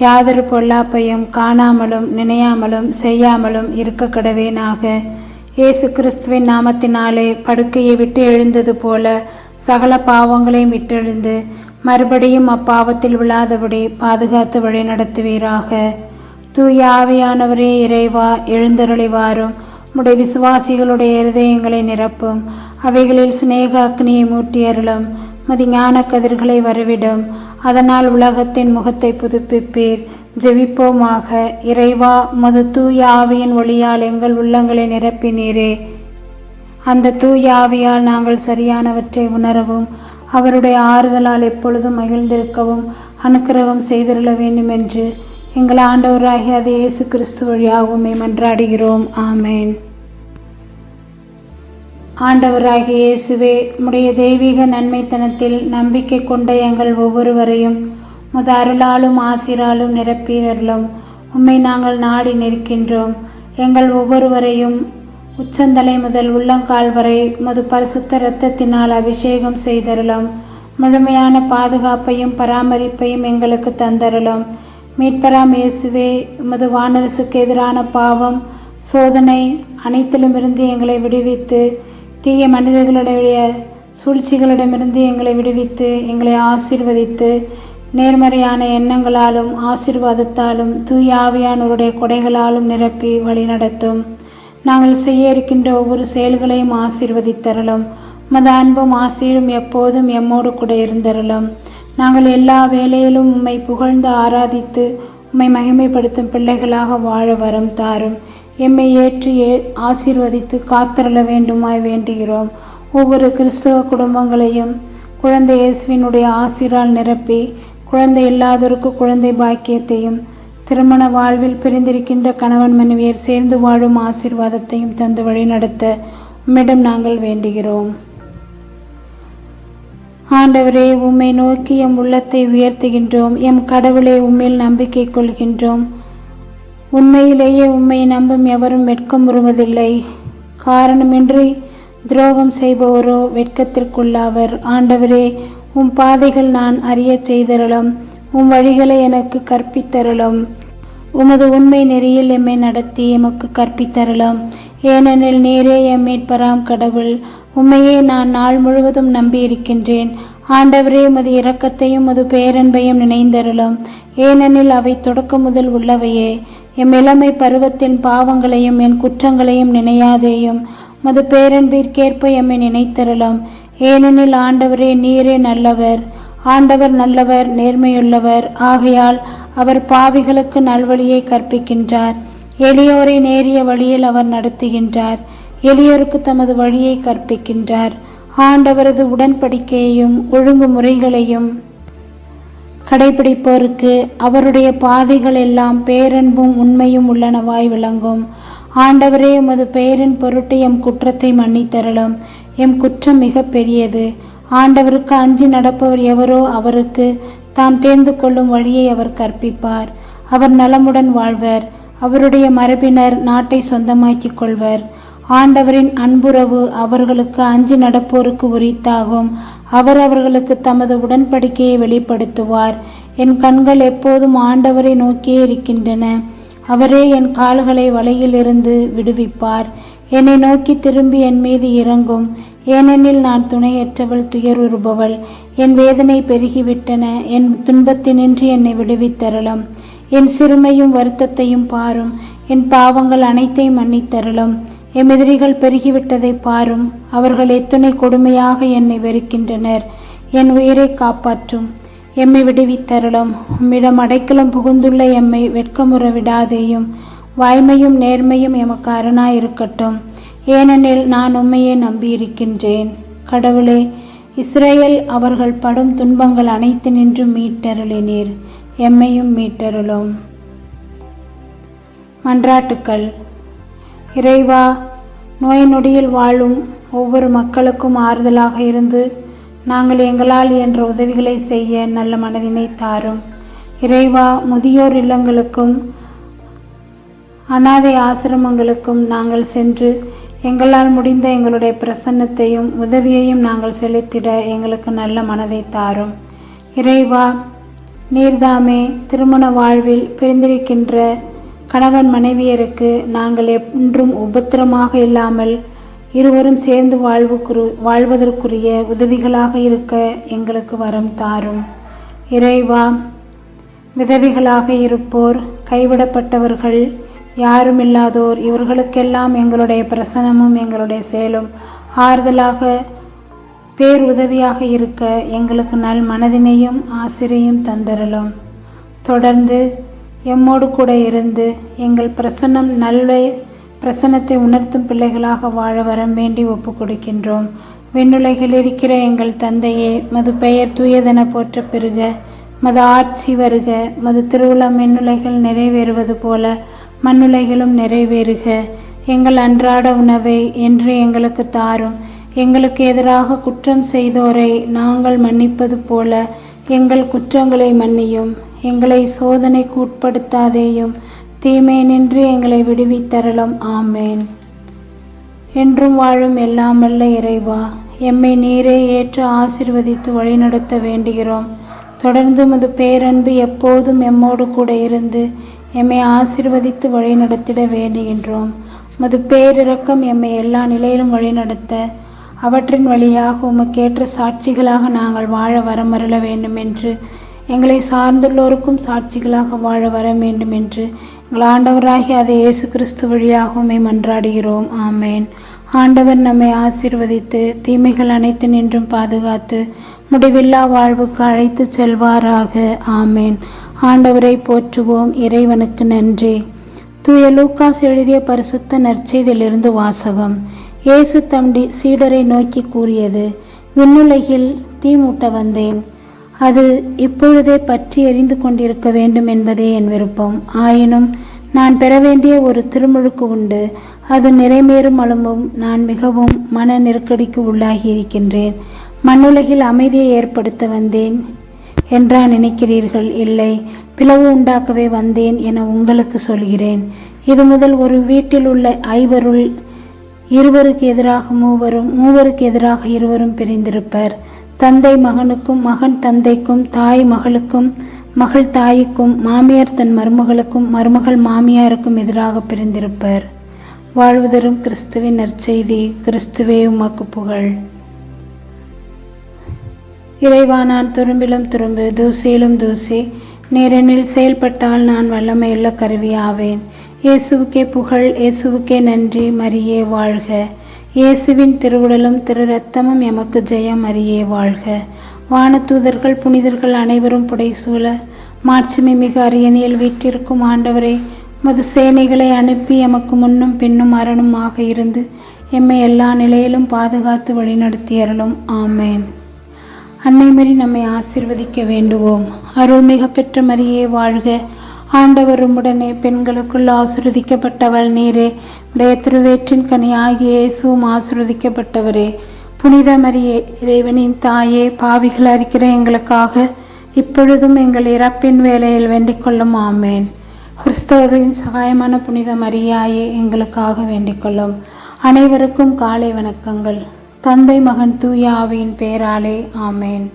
யாதொரு பொல்லாப்பையும் காணாமலும் நினையாமலும் செய்யாமலும் இருக்க கடவேனாக. இயேசு கிறிஸ்துவின் நாமத்தினாலே படுக்கையை விட்டு எழுந்தது போல சகல பாவங்களையும் விட்டெழுந்து மறுபடியும் அப்பாவத்தில் விழாதபடி பாதுகாத்து வழி நடத்துவீராக. தூய ஆவியானவரே இறைவா எழுந்தருளிவாரும். உடைய விசுவாசிகளுடைய இருதயங்களை நிரப்பும். அவைகளில் சிநேக அக்னியை மூட்டி அருளும். மதி ஞான கதிர்களை வரவிடும். அதனால் உலகத்தின் முகத்தை புதுப்பிப்பீர். ஜெபிப்போமாக இறைவா மது தூய ஆவியின் ஒளியால் எங்கள் உள்ளங்களை நிரப்பினீரே. அந்த தூய ஆவியால் நாங்கள் சரியானவற்றை உணரவும் அவருடைய ஆறுதலால் எப்பொழுதும் மகிழ்ந்திருக்கவும் அனுக்கிரகம் செய்திருள வேண்டும் என்று எங்கள் ஆண்டவராகிய அது இயேசு கிறிஸ்து வழியாகவுமே மன்றாடுகிறோம். ஆமேன். ஆண்டவராகிய இயேசுவே உடைய தெய்வீக நன்மைத்தனத்தில் நம்பிக்கை கொண்ட எங்கள் ஒவ்வொருவரையும் முத அருளாலும் ஆசிராலும் நிரப்பீரர்களும் உம்மை நாங்கள் நாடி நிற்கின்றோம். எங்கள் ஒவ்வொருவரையும் உச்சந்தலை முதல் உள்ளங்கால் வரை முது பரிசுத்த இரத்தத்தினால் அபிஷேகம் செய்தருளும். முழுமையான பாதுகாப்பையும் பராமரிப்பையும் எங்களுக்கு தந்தருளும். மீட்பராம் இயேசுவே உமது வானரசுக்கு எதிரான பாவம் சோதனை அனைத்திலுமிருந்து எங்களை விடுவித்து தீய மனிதர்களுடைய சூழ்ச்சிகளிடமிருந்து எங்களை விடுவித்து எங்களை ஆசிர்வதித்து நேர்மறையான எண்ணங்களாலும் ஆசீர்வாதத்தாலும் தூய ஆவியானவருடைய கொடைகளாலும் நிரப்பி வழிநடத்தும் நாங்கள் செய்ய இருக்கின்ற ஒவ்வொரு செயல்களையும் ஆசிர்வதித்தரலும் உமது அன்பும் ஆசீரும் எப்போதும் எம்மோடு கூட இருந்தருளும். நாங்கள் எல்லா வேலையிலும் உம்மை புகழ்ந்து ஆராதித்து உம்மை மகிமைப்படுத்தும் பிள்ளைகளாக வாழ வரம் தாரும். எம்மை ஏற்று ஏ ஆசீர்வதித்து காத்தருள வேண்டுமாய் வேண்டுகிறோம். ஒவ்வொரு கிறிஸ்தவ குடும்பங்களையும் குழந்தை இயேசுவினுடைய ஆசிரால் நிரப்பி குழந்தை இல்லாதோருக்கு குழந்தை பாக்கியத்தையும் திருமண வாழ்வில் பிரிந்திருக்கின்ற கணவன் மனைவியர் சேர்ந்து வாழும் ஆசீர்வாதத்தையும் தந்து வழிநடத்த உம்மிடம் நாங்கள் வேண்டுகிறோம். ஆண்டவரே உம்மை நோக்கி எம் உள்ளத்தை உயர்த்துகின்றோம். எம் கடவுளை உம்மில் நம்பிக்கை கொள்கின்றோம். உண்மையிலேயே உம்மை நம்பும் எவரும் வெட்கம் உறுவதில்லை காரணமின்றி துரோகம் செய்பவரோ வெட்கத்திற்குள்ளாவர். ஆண்டவரே உம் பாதைகள் நான் அறியச் செய்தருளும். உம் வழிகளை எனக்கு கற்பித்தருளும். உமது உண்மை நெறியில் எம்மை நடத்தி எமக்கு கற்பித்தருளும். ஏனெனில் நேரே எம் மீட்பராம் கடவுள். உண்மையே நான் நாள் முழுவதும் நம்பியிருக்கின்றேன். ஆண்டவரே உமது இரக்கத்தையும் உமது பேரன்பையும் நினைந்தருளும். ஏனெனில் அவை தொடக்க முதல் உள்ளவையே. எம் இளமை பருவத்தின் பாவங்களையும் என் குற்றங்களையும் நினையாதேயும். மது பேரன்பிற்கேற்ப எம்மை நினைத்தருளும். ஏனெனில் ஆண்டவரே நீரே நல்லவர். ஆண்டவர் நல்லவர் நேர்மையுள்ளவர். ஆகையால் அவர் பாவிகளுக்கு நல்வழியை கற்பிக்கின்றார். எளியோரை நேரிய வழியில் அவர் நடத்துகின்றார். எளியோருக்கு தமது வழியை கற்பிக்கின்றார். ஆண்டவரது உடன்படிக்கையையும் ஒழுங்குமுறைகளையும் கடைபிடிப்போருக்கு அவருடைய பாதைகள் எல்லாம் பேரன்பும் உண்மையும் உள்ளனவாய் விளங்கும். ஆண்டவரே உமது பெயரின் பொருட்டு எம் குற்றத்தை மன்னித்தரலும் எம் குற்றம் மிக பெரியது. ஆண்டவருக்கு அஞ்சி நடப்பவர் எவரோ அவருக்கு தாம் தேர்ந்து கொள்ளும் வழியை அவர் கற்பிப்பார். அவர் நலமுடன் வாழ்வர். அவருடைய மரபினர் நாட்டை சொந்தமாக்கிக் கொள்வர். ஆண்டவரின் அன்புறவு அவர்களுக்கு அஞ்சு நடப்போருக்கு உரித்தாகும். அவர் அவர்களுக்கு தமது உடன்படிக்கையை வெளிப்படுத்துவார். என் கண்கள் எப்போதும் ஆண்டவரை நோக்கியே இருக்கின்றன. அவரே என் கால்களை வலையிலிருந்து விடுவிப்பார். என்னை நோக்கி திரும்பி என் மீது இறங்கும். ஏனெனில் நான் துணையற்றவள் துயருறுபவள். என் வேதனை பெருகிவிட்டன. என் துன்பத்தினின்று என்னை விடுவித்தரலும் என் சிறுமையும் வருத்தத்தையும் பாரும். என் பாவங்கள் அனைத்தையும் மன்னித்தரலும் எம் பெருகிவிட்டதை பாரும். அவர்கள் எத்தனை கொடுமையாக என்னை வெறுக்கின்றனர். என் உயிரை காப்பாற்றும். எம்மை விடுவித்தருளும். உம்மிடம் அடைக்கலம் புகுந்துள்ள எம்மை வெட்கமுற விடாதேயும் வாய்மையும் நேர்மையும் எமக்கு அரணாயிருக்கட்டும். ஏனெனில் நான் உம்மையே நம்பியிருக்கின்றேன். கடவுளே இஸ்ரேல் அவர்கள் படும் துன்பங்கள் அனைத்து நின்று மீட்டருளினீர். எம்மையும் மீட்டருளும். மன்றாட்டுக்கள். இறைவா நோய் நொடியில் வாழும் ஒவ்வொரு மக்களுக்கும் ஆறுதலாக இருந்து நாங்கள் எங்களால் என்ற உதவிகளை செய்ய நல்ல மனதினை தாரும். இறைவா முதியோர் இல்லங்களுக்கும் அனாதை ஆசிரமங்களுக்கும் நாங்கள் சென்று எங்களால் முடிந்த எங்களுடைய பிரசன்னத்தையும் உதவியையும் நாங்கள் செலுத்திட எங்களுக்கு நல்ல மனதை தாரும். இறைவா நீர்தாமே திருமண வாழ்வில் பிரிந்திருக்கின்ற கணவன் மனைவியருக்கு நாங்கள் என்றும் உபத்திரமாக இல்லாமல் இருவரும் சேர்ந்து வாழ்வுக்குரு வாழ்வதற்குரிய உதவிகளாக இருக்க எங்களுக்கு வரம் தாரும். இறைவா விதவிகளாக இருப்போர் கைவிடப்பட்டவர்கள் யாரும் இல்லாதோர் இவர்களுக்கெல்லாம் எங்களுடைய பிரசனமும் எங்களுடைய செயலும் ஆறுதலாக பேர் உதவியாக இருக்க எங்களுக்கு நல் மனதினையும் ஆசிரியும் தந்தரலும் தொடர்ந்து எம்மோடு கூட இருந்து எங்கள் பிரசன்னம் நல்ல பிரசன்னத்தை உணர்த்தும் பிள்ளைகளாக வாழ வரம் வேண்டி ஒப்பு கொடுக்கின்றோம். விண்ணுலகில் இருக்கிற எங்கள் தந்தையே மது பெயர் தூயதென போற்ற பெருக மது ஆட்சி வருக மது திருவிழா மின்னுலைகள் நிறைவேறுவது போல மண்ணுலைகளும் நிறைவேறுக. எங்கள் அன்றாட உணவை என்று எங்களுக்கு தாரும். எங்களுக்கு எதிராக குற்றம் செய்தோரை நாங்கள் மன்னிப்பது போல எங்கள் குற்றங்களை மன்னியும். எங்களை சோதனைக்கு உட்படுத்தாதேயும் தீமை நின்று எங்களை விடுவித்தரலும் ஆமேன். என்றும் வாழும் எல்லாம் இறைவா எம்மை நீரே ஏற்று ஆசிர்வதித்து வழிநடத்த வேண்டுகிறோம். தொடர்ந்து உமது பேரன்பு எப்போதும் எம்மோடு கூட இருந்து எம்மை ஆசிர்வதித்து வழிநடத்திட வேண்டுகின்றோம். உமது பேரிரக்கம் எம்மை எல்லா நிலையிலும் வழிநடத்த அவற்றின் வழியாக உமக்கேற்ற சாட்சிகளாக நாங்கள் வாழ வரமருள வேண்டும் என்று எங்களை சார்ந்துள்ளோருக்கும் சாட்சிகளாக வாழ வர வேண்டும் என்று எங்கள் ஆண்டவராகி அதை இயேசு கிறிஸ்து வழியாகவுமே மன்றாடுகிறோம் ஆமேன். ஆண்டவர் நம்மை ஆசிர்வதித்து தீமைகள் அனைத்து நின்றும் பாதுகாத்து முடிவில்லா வாழ்வுக்கு அழைத்து செல்வாராக. ஆமேன். ஆண்டவரை போற்றுவோம். இறைவனுக்கு நன்றி. தூய லூக்காஸ் எழுதிய பரிசுத்த நற்செய்தியிலிருந்து வாசகம். இயேசு தம்டி சீடரை நோக்கி கூறியது விண்ணுலகில் தீமூட்ட வந்தேன். அது இப்பொழுதே பற்றி எறிந்து கொண்டிருக்க வேண்டும் என்பதே என் விருப்பம். ஆயினும் நான் பெற வேண்டிய ஒரு திருமுழுக்கு உண்டு. அது நிறைமேறும் அளவும் நான் மிகவும் மன நெருக்கடிக்கு உள்ளாகி இருக்கின்றேன். மண்ணுலகில் அமைதியை ஏற்படுத்த வந்தேன் என்றா நினைக்கிறீர்கள்? இல்லை. பிளவு உண்டாக்கவே வந்தேன் என உங்களுக்கு சொல்கிறேன். இது முதல் ஒரு வீட்டில் உள்ள ஐவருள் இருவருக்கு எதிராக மூவரும் மூவருக்கு எதிராக இருவரும் பிரிந்திருப்பர். தந்தை மகனுக்கும் மகன் தந்தைக்கும் தாய் மகளுக்கும் மகள் தாய்க்கும் மாமியார் தன் மருமகளுக்கும் மருமகள் மாமியாருக்கும் எதிராக பிரிந்திருப்பர். வாழ்வுதரும் கிறிஸ்துவின் நற்செய்தி கிறிஸ்துவே உமக்கு புகழ். இறைவா நான் துரும்பிலும் துரும்பு தூசியிலும் தூசி நேரெனில் செயல்பட்டால் நான் வல்லமையுள்ள கருவியாவேன். இயேசுவுக்கே புகழ் இயேசுவுக்கே நன்றி மரியே வாழ்க. இயேசுவின் திருவுடலும் திரு ரத்தமும் எமக்கு ஜெயம் அறியே வாழ்க. வானதூதர்கள் புனிதர்கள் அனைவரும் புடைசூழ மாட்சிமை மிக அரியணையில் வீட்டிற்கும் ஆண்டவரே மது சேனைகளை அனுப்பி எமக்கு முன்னும் பின்னும் அரணுமாக இருந்து எம்மை எல்லா நிலையிலும் பாதுகாத்து வழிநடத்தி அருளும் ஆமேன் அன்னைமரி நம்மை ஆசிர்வதிக்க வேண்டுவோம். அருள்மிக பெற்ற மரியே வாழ்க. ஆண்டவரும் உடனே பெண்களுக்குள் ஆசிர்வதிக்கப்பட்டவள் நீரே. உடைய திருவேற்றின் கனி இயேசுவும் ஆசிர்வதிக்கப்பட்டவரே புனித மரியே இறைவனின் தாயே பாவிகள் அறிக்கிற எங்களுக்காக இப்பொழுதும் எங்கள் இறப்பின் வேலையில் வேண்டிக் கொள்ளும் ஆமேன். கிறிஸ்தவர்களின் சகாயமான புனித மரியாயே எங்களுக்காக வேண்டிக்கொள்ளும். அனைவருக்கும் காலை வணக்கங்கள். தந்தை மகன் தூயாவின் பேராலே ஆமேன்.